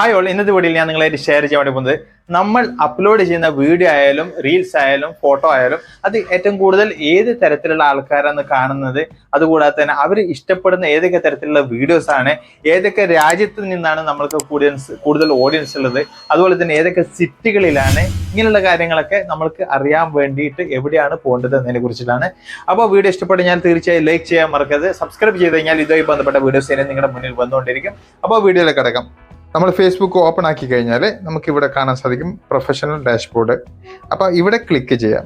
Hi all ഇന്നത്തെ വീഡിയോയിൽ ഞാൻ നിങ്ങളായിട്ട് ഷെയർ ചെയ്യാൻ വേണ്ടി പോകുന്നത് നമ്മൾ അപ്ലോഡ് ചെയ്യുന്ന വീഡിയോ ആയാലും റീൽസ് ആയാലും ഫോട്ടോ ആയാലും അത് ഏറ്റവും കൂടുതൽ ഏത് തരത്തിലുള്ള ആൾക്കാരാണ് കാണുന്നത്? അതുകൂടാതെ തന്നെ അവർ ഇഷ്ടപ്പെടുന്ന ഏതൊക്കെ തരത്തിലുള്ള വീഡിയോസ് ആണ് ഏതൊക്കെ രാജ്യത്ത് നിന്നാണ് നമ്മൾക്ക് കൂടുതൽ കൂടുതൽ ഓഡിയൻസ് ഉള്ളത് അതുപോലെ തന്നെ ഏതൊക്കെ സിറ്റികളിലാണ് ഇങ്ങനെയുള്ള കാര്യങ്ങളൊക്കെ നമ്മൾക്ക് അറിയാൻ വേണ്ടിയിട്ട് എവിടെയാണ് പോകേണ്ടത് എന്നതിനെ കുറിച്ചിട്ടാണ്. അപ്പോൾ വീഡിയോ ഇഷ്ടപ്പെട്ട് ഞാൻ തീർച്ചയായും ലൈക്ക് ചെയ്യാൻ മറക്കരുത്. സബ്സ്ക്രൈബ് ചെയ്ത് കഴിഞ്ഞാൽ ഇതുമായി ബന്ധപ്പെട്ട വീഡിയോസ് തന്നെ നിങ്ങളുടെ മുന്നിൽ വന്നുകൊണ്ടിരിക്കും. അപ്പോൾ വീഡിയോയിലേക്ക് കിടക്കാം. നമ്മൾ ഫേസ്ബുക്ക് ഓപ്പൺ ആക്കി കഴിഞ്ഞാൽ നമുക്ക് ഇവിടെ കാണാൻ സാധിക്കും പ്രൊഫഷണൽ ഡാഷ്ബോർഡ് അപ്പോൾ ഇവിടെ ക്ലിക്ക് ചെയ്യാം.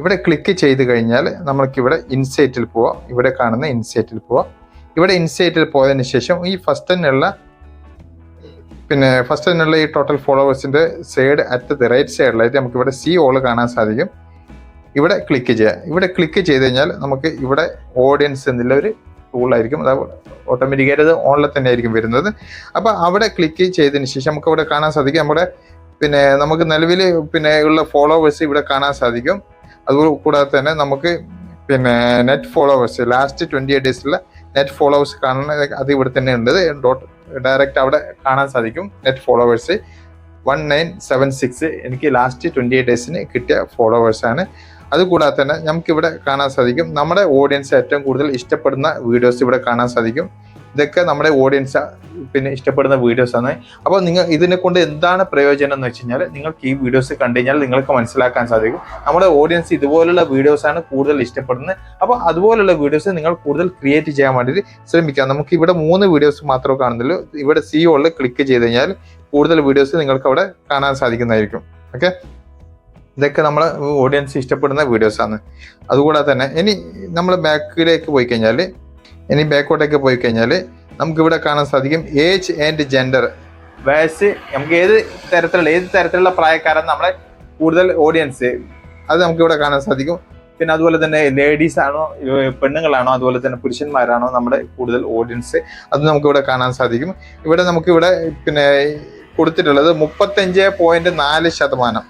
ഇവിടെ ക്ലിക്ക് ചെയ്ത് കഴിഞ്ഞാൽ നമ്മൾക്ക് ഇവിടെ ഇൻസൈറ്റിൽ പോവാം. ഇവിടെ കാണുന്ന ഇൻസൈറ്റിൽ പോവാം. ഇവിടെ ഇൻസൈറ്റിൽ പോയതിന് ശേഷം ഈ ഫസ്റ്റ് തന്നെയുള്ള പിന്നെ ഫസ്റ്റ് തന്നെയുള്ള ഈ ടോട്ടൽ ഫോളോവേഴ്സിന്റെ സൈഡ് അറ്റ് ദി റൈറ്റ് സൈഡിലായിട്ട് നമുക്ക് ഇവിടെ സി ഓൾ കാണാൻ സാധിക്കും. ഇവിടെ ക്ലിക്ക് ചെയ്യാം. ഇവിടെ ക്ലിക്ക് ചെയ്ത് കഴിഞ്ഞാൽ നമുക്ക് ഇവിടെ ഓഡിയൻസ് എന്നുള്ള ഒരു ടൂളായിരിക്കും അത് ഓട്ടോമാറ്റിക്കായിട്ട് അത് ഓണിൽ തന്നെ ആയിരിക്കും വരുന്നത്. അപ്പോൾ അവിടെ ക്ലിക്ക് ചെയ്തതിന് ശേഷം നമുക്ക് അവിടെ കാണാൻ സാധിക്കും. നമ്മുടെ പിന്നെ നമുക്ക് നിലവിൽ പിന്നെ ഉള്ള ഫോളോവേഴ്സ് ഇവിടെ കാണാൻ സാധിക്കും. അതുപോലെ കൂടാതെ തന്നെ നമുക്ക് പിന്നെ net followers last twenty eight ഡേയ്സിലുള്ള net followers കാണുന്ന അത് ഇവിടെ തന്നെ ഉണ്ട്. ഡോട്ട് ഡയറക്റ്റ് അവിടെ കാണാൻ സാധിക്കും net followers one nine seven six എനിക്ക് ലാസ്റ്റ് ട്വന്റി എയ്റ്റ് ഡേയ്സിന് കിട്ടിയ ഫോളോവേഴ്സാണ് അതുകൂടാതെ തന്നെ നമുക്ക് ഇവിടെ കാണാൻ സാധിക്കും നമ്മുടെ ഓഡിയൻസ് ഏറ്റവും കൂടുതൽ ഇഷ്ടപ്പെടുന്ന വീഡിയോസ് ഇവിടെ കാണാൻ സാധിക്കും. ഇതൊക്കെ നമ്മുടെ ഓഡിയൻസ് പിന്നെ ഇഷ്ടപ്പെടുന്ന വീഡിയോസ് ആണ്. അപ്പോൾ നിങ്ങൾ ഇതിനെ കൊണ്ട് എന്താണ് പ്രയോജനം എന്ന് വെച്ച് കഴിഞ്ഞാൽ നിങ്ങൾക്ക് ഈ വീഡിയോസ് കണ്ടു കഴിഞ്ഞാൽ നിങ്ങൾക്ക് മനസ്സിലാക്കാൻ സാധിക്കും. നമ്മുടെ ഓഡിയൻസ് ഇതുപോലുള്ള വീഡിയോസ് ആണ് കൂടുതൽ ഇഷ്ടപ്പെടുന്നത്. അപ്പോൾ അതുപോലുള്ള വീഡിയോസ് നിങ്ങൾ കൂടുതൽ ക്രിയേറ്റ് ചെയ്യാൻ വേണ്ടിയിട്ട് ശ്രമിക്കാം. നമുക്ക് ഇവിടെ മൂന്ന് വീഡിയോസ് മാത്രമേ കാണുന്നുള്ളൂ. ഇവിടെ സി ഓളിൽ ക്ലിക്ക് ചെയ്ത് കഴിഞ്ഞാൽ കൂടുതൽ വീഡിയോസ് നിങ്ങൾക്ക് അവിടെ കാണാൻ സാധിക്കുന്നതായിരിക്കും. ഓക്കെ ഇതൊക്കെ നമ്മൾ ഓഡിയൻസ് ഇഷ്ടപ്പെടുന്ന വീഡിയോസാണ് അതുകൂടാതെ തന്നെ ഇനി നമ്മൾ ബാക്കിലേക്ക് പോയി കഴിഞ്ഞാൽ ഇനി ബാക്കോട്ടേക്ക് പോയി കഴിഞ്ഞാൽ നമുക്കിവിടെ കാണാൻ സാധിക്കും ഏജ് ആൻഡ് ജെൻഡർ വയസ്സ് നമുക്ക് ഏത് തരത്തിലുള്ള ഏത് തരത്തിലുള്ള പ്രായക്കാരാണ് നമ്മുടെ കൂടുതൽ ഓഡിയൻസ് അത് നമുക്കിവിടെ കാണാൻ സാധിക്കും. പിന്നെ അതുപോലെ തന്നെ ലേഡീസ് ആണോ പെണ്ണുങ്ങളാണോ അതുപോലെ തന്നെ പുരുഷന്മാരാണോ നമ്മുടെ കൂടുതൽ ഓഡിയൻസ് അത് നമുക്കിവിടെ കാണാൻ സാധിക്കും. ഇവിടെ നമുക്കിവിടെ പിന്നെ കൊടുത്തിട്ടുള്ളത് മുപ്പത്തഞ്ച് പോയിന്റ് നാല് ശതമാനം.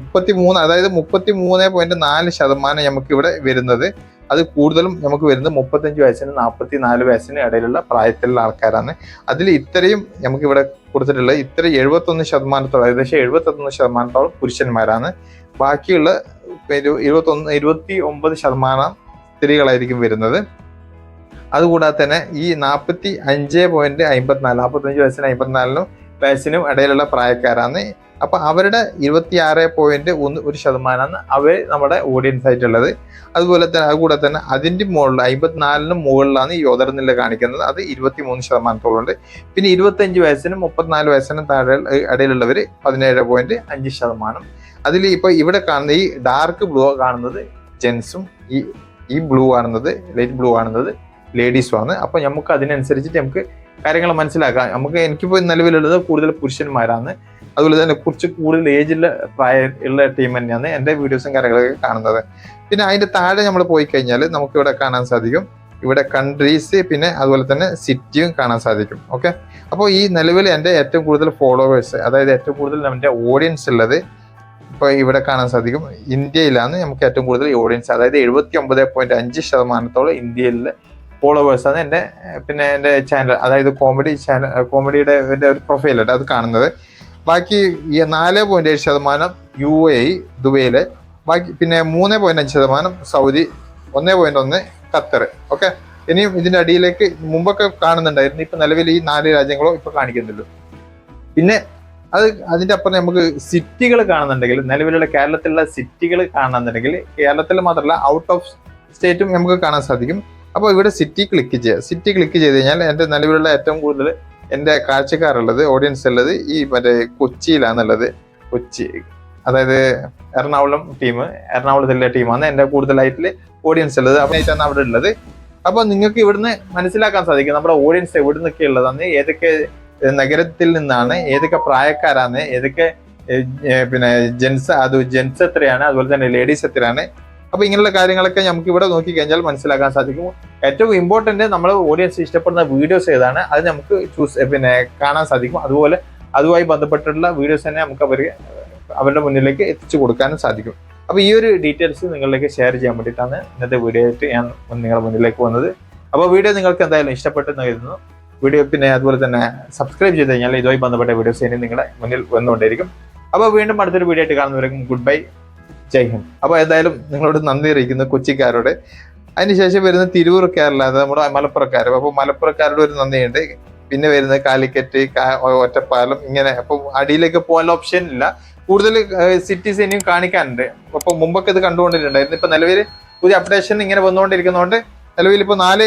മുപ്പത്തി മൂന്ന് അതായത് മുപ്പത്തി മൂന്ന് പോയിന്റ് നാല് ശതമാനം നമുക്ക് ഇവിടെ വരുന്നത്. അത് കൂടുതലും നമുക്ക് വരുന്നത് മുപ്പത്തഞ്ച് വയസ്സിന് നാൽപ്പത്തി നാല് വയസ്സിന് ഇടയിലുള്ള പ്രായത്തിലുള്ള ആൾക്കാരാണ്. അതിൽ ഇത്രയും നമുക്ക് ഇവിടെ കൊടുത്തിട്ടുള്ളത്. ഇത്ര എഴുപത്തൊന്ന് ശതമാനത്തോളം ഏകദേശം എഴുപത്തൊന്ന് ശതമാനത്തോളം പുരുഷന്മാരാണ്. ബാക്കിയുള്ള ഇരുപത്തൊന്ന് ഇരുപത്തി ഒമ്പത് ശതമാനം സ്ത്രീകളായിരിക്കും വരുന്നത്. അതുകൂടാതെ തന്നെ ഈ നാൽപ്പത്തി അഞ്ച് പോയിന്റ് അമ്പത്തിനാല് നാൽപ്പത്തഞ്ച് വയസ്സിന് അമ്പത്തിനാലിനും വയസ്സിനും ഇടയിലുള്ള പ്രായക്കാരാണ്. അപ്പൊ അവരുടെ ഇരുപത്തി ആറ് പോയിന്റ് ഒന്ന് ഒരു ശതമാനമാണ് അവർ നമ്മുടെ ഓഡിയൻസ് ആയിട്ടുള്ളത്. അതുപോലെ തന്നെ അതുകൂടെ തന്നെ അതിന്റെ മുകളിൽ അമ്പത്തിനാലിന് മുകളിലാണ് ഈ യോദർനില കാണിക്കുന്നത്. അത് ഇരുപത്തി മൂന്ന് ശതമാനത്തോളം ഉണ്ട് പിന്നെ ഇരുപത്തഞ്ച് വയസ്സിനും മുപ്പത്തിനാല് വയസ്സിനും താഴെ ഇടയിലുള്ളവർ പതിനേഴ് പോയിന്റ് അഞ്ച് ശതമാനം. അതിൽ ഇപ്പൊ ഇവിടെ കാണുന്ന ഈ ഡാർക്ക് ബ്ലൂ കാണുന്നത് ജെൻസും ഈ ഈ ബ്ലൂ കാണുന്നത് ലൈറ്റ് ബ്ലൂ കാണുന്നത് ലേഡീസും ആണ്. അപ്പൊ നമുക്ക് അതിനനുസരിച്ചിട്ട് നമുക്ക് കാര്യങ്ങൾ മനസ്സിലാക്കാം. നമുക്ക് എനിക്കിപ്പോൾ നിലവിലുള്ളത് കൂടുതൽ പുരുഷന്മാരാണ്. അതുപോലെ തന്നെ കുറച്ച് കൂടുതൽ ഏജിൽ പ്രായം ഉള്ള ടീം തന്നെയാണ് എന്റെ വീഡിയോസും കാര്യങ്ങളൊക്കെ കാണുന്നത്. പിന്നെ അതിന്റെ താഴെ നമ്മൾ പോയി കഴിഞ്ഞാൽ നമുക്ക് ഇവിടെ കാണാൻ സാധിക്കും. ഇവിടെ കൺട്രീസ് പിന്നെ അതുപോലെ തന്നെ സിറ്റിയും കാണാൻ സാധിക്കും. ഓക്കെ അപ്പോൾ ഈ നിലവിൽ എന്റെ ഏറ്റവും കൂടുതൽ ഫോളോവേഴ്സ് അതായത് ഏറ്റവും കൂടുതൽ നമ്മുടെ ഓഡിയൻസ് ഉള്ളത് ഇപ്പോൾ ഇവിടെ കാണാൻ സാധിക്കും. ഇന്ത്യയിലാണ് നമുക്ക് ഏറ്റവും കൂടുതൽ ഓഡിയൻസ് അതായത് എഴുപത്തി ഒമ്പത് പോയിന്റ് അഞ്ച് ശതമാനത്തോളം ഇന്ത്യയിലെ ആണ് എന്റെ പിന്നെ എന്റെ ചാനൽ അതായത് കോമഡി ചാനൽ കോമഡിയുടെ എന്റെ ഒരു പ്രൊഫൈലുണ്ട് അത് കാണുന്നത്. ബാക്കി നാല് പോയിന്റ് ഏഴ് ശതമാനം യു എ ദുബൈയിൽ ബാക്കി പിന്നെ മൂന്ന് പോയിന്റ് അഞ്ച് ശതമാനം സൗദി ഒന്ന് പോയിന്റ് ഒന്ന് ഖത്തർ. ഓക്കെ ഇനിയും ഇതിന്റെ അടിയിലേക്ക് മുമ്പൊക്കെ കാണുന്നുണ്ടായിരുന്നു ഇപ്പം നിലവിൽ ഈ നാല് രാജ്യങ്ങളോ ഇപ്പോൾ കാണിക്കുന്നുള്ളൂ പിന്നെ അത് അതിന്റെ അപ്പുറം നമുക്ക് സിറ്റികൾ കാണുന്നുണ്ടെങ്കിൽ നിലവിലുള്ള കേരളത്തിലുള്ള സിറ്റികൾ കാണുന്നുണ്ടെങ്കിൽ കേരളത്തിൽ മാത്രമല്ല ഔട്ട് ഓഫ് സ്റ്റേറ്റും നമുക്ക് കാണാൻ സാധിക്കും. അപ്പോൾ ഇവിടെ സിറ്റി ക്ലിക്ക് ചെയ്യുക സിറ്റി ക്ലിക്ക് ചെയ്ത് കഴിഞ്ഞാൽ എന്റെ നിലവിലുള്ള ഏറ്റവും കൂടുതൽ എന്റെ കാഴ്ചക്കാരുള്ളത് ഓഡിയൻസ് ഉള്ളത് ഈ മറ്റേ കൊച്ചിയിലാണെന്നുള്ളത് കൊച്ചി. അതായത് എറണാകുളം ടീം എറണാകുളത്തിലെ ടീമാണ് എന്റെ കൂടുതലായിട്ട് ഓഡിയൻസ് ഉള്ളത്. അഭിനയിച്ചാണ് അവിടെ ഉള്ളത്. അപ്പോൾ നിങ്ങൾക്ക് ഇവിടുന്ന് മനസ്സിലാക്കാൻ സാധിക്കും നമ്മുടെ ഓഡിയൻസ് എവിടെ നിന്നൊക്കെ ഉള്ളതാണ് ഏതൊക്കെ നഗരത്തിൽ നിന്നാണ് ഏതൊക്കെ പ്രായക്കാരാണ് ഏതൊക്കെ പിന്നെ ജെൻസ് അത് ജെൻസ് എത്രയാണ് അതുപോലെ തന്നെ ലേഡീസ് എത്രയാണ് അപ്പൊ ഇങ്ങനെയുള്ള കാര്യങ്ങളൊക്കെ നമുക്ക് ഇവിടെ നോക്കി കഴിഞ്ഞാൽ മനസ്സിലാക്കാൻ സാധിക്കും. ഏറ്റവും ഇമ്പോർട്ടന്റ് നമ്മൾ ഓഡിയൻസ് ഇഷ്ടപ്പെടുന്ന വീഡിയോസ് ഏതാണ് അത് നമുക്ക് ചൂസ് പിന്നെ കാണാൻ സാധിക്കും. അതുപോലെ അതുമായി ബന്ധപ്പെട്ടിട്ടുള്ള വീഡിയോസ് തന്നെ നമുക്ക് അവർ അവരുടെ മുന്നിലേക്ക് എത്തിച്ചു കൊടുക്കാനും സാധിക്കും. അപ്പോൾ ഈ ഒരു ഡീറ്റെയിൽസ് നിങ്ങളിലേക്ക് ഷെയർ ചെയ്യാൻ വേണ്ടിയിട്ടാണ് ഇന്നത്തെ വീഡിയോ ആയിട്ട് ഞാൻ നിങ്ങളുടെ മുന്നിലേക്ക് വന്നത്. അപ്പോൾ വീഡിയോ നിങ്ങൾക്ക് എന്തായാലും ഇഷ്ടപ്പെട്ടെന്ന് കരുതുന്നു. വീഡിയോ പിന്നെ അതുപോലെ തന്നെ സബ്സ്ക്രൈബ് ചെയ്ത് കഴിഞ്ഞാൽ ഇതുമായി ബന്ധപ്പെട്ട വീഡിയോസ് ഇനി നിങ്ങളുടെ മുന്നിൽ വന്നുകൊണ്ടിരിക്കും അപ്പോൾ വീണ്ടും അടുത്തൊരു വീഡിയോ ആയിട്ട് കാണുന്നവരും ഗുഡ് ബൈ ജയ് ഹിന്ദ്. അപ്പോൾ എന്തായാലും നിങ്ങളോട് നന്ദി അറിയിക്കുന്നു കൊച്ചിക്കാരോട്. അതിനുശേഷം വരുന്ന തിരൂർ കേരള അത് നമ്മുടെ മലപ്പുറക്കാർ അപ്പോൾ മലപ്പുറക്കാരോട് ഒരു നന്ദിയുണ്ട്. പിന്നെ വരുന്ന കാലിക്കറ്റ് ഒറ്റപ്പാലം ഇങ്ങനെ. അപ്പോൾ അടിയിലേക്ക് പോകാനുള്ള ഓപ്ഷൻ ഇല്ല. കൂടുതൽ സിറ്റീസ് ഇനിയും കാണിക്കാനുണ്ട്. അപ്പോൾ മുമ്പൊക്കെ ഇത് കണ്ടുകൊണ്ടിട്ടുണ്ടായിരുന്നു. ഇപ്പൊ നിലവിൽ പുതിയ അപ്ഡേഷൻ ഇങ്ങനെ വന്നുകൊണ്ടിരിക്കുന്നതുകൊണ്ട് നിലവിൽ ഇപ്പോൾ നാല്